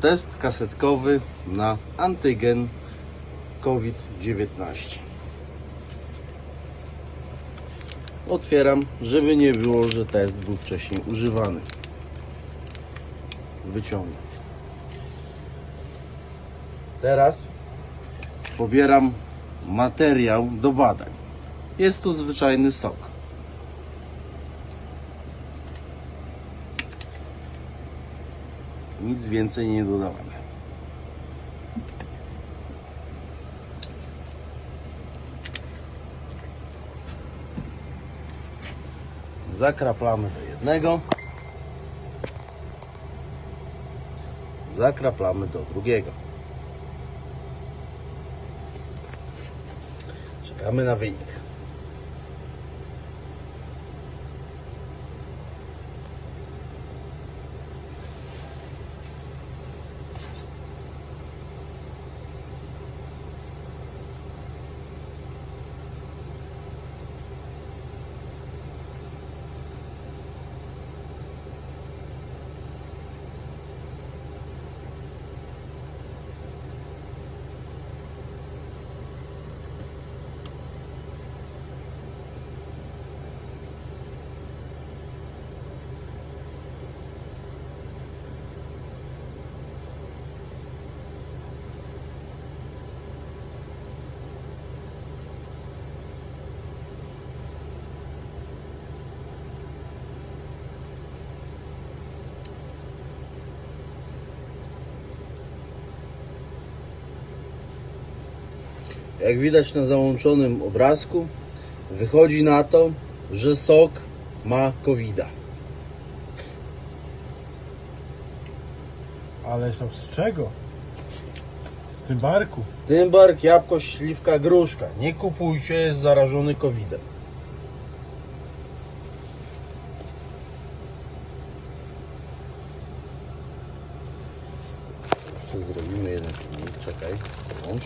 test kasetkowy na antygen COVID-19. Otwieram, żeby nie było, że test był wcześniej używany. Wyciągam. Teraz pobieram materiał do badań. Jest to zwyczajny sok. Nic więcej nie dodawane. Zakraplamy do jednego. Zakraplamy do drugiego. Czekamy na wynik. Jak widać na załączonym obrazku, wychodzi na to, że sok ma covid -a. Ale to z czego? Z tym barku. Tymbark, jabłko, śliwka, gruszka. Nie kupujcie, jest zarażony COVID-em. Jeszcze zrobimy jeden filmik, czekaj, włącz.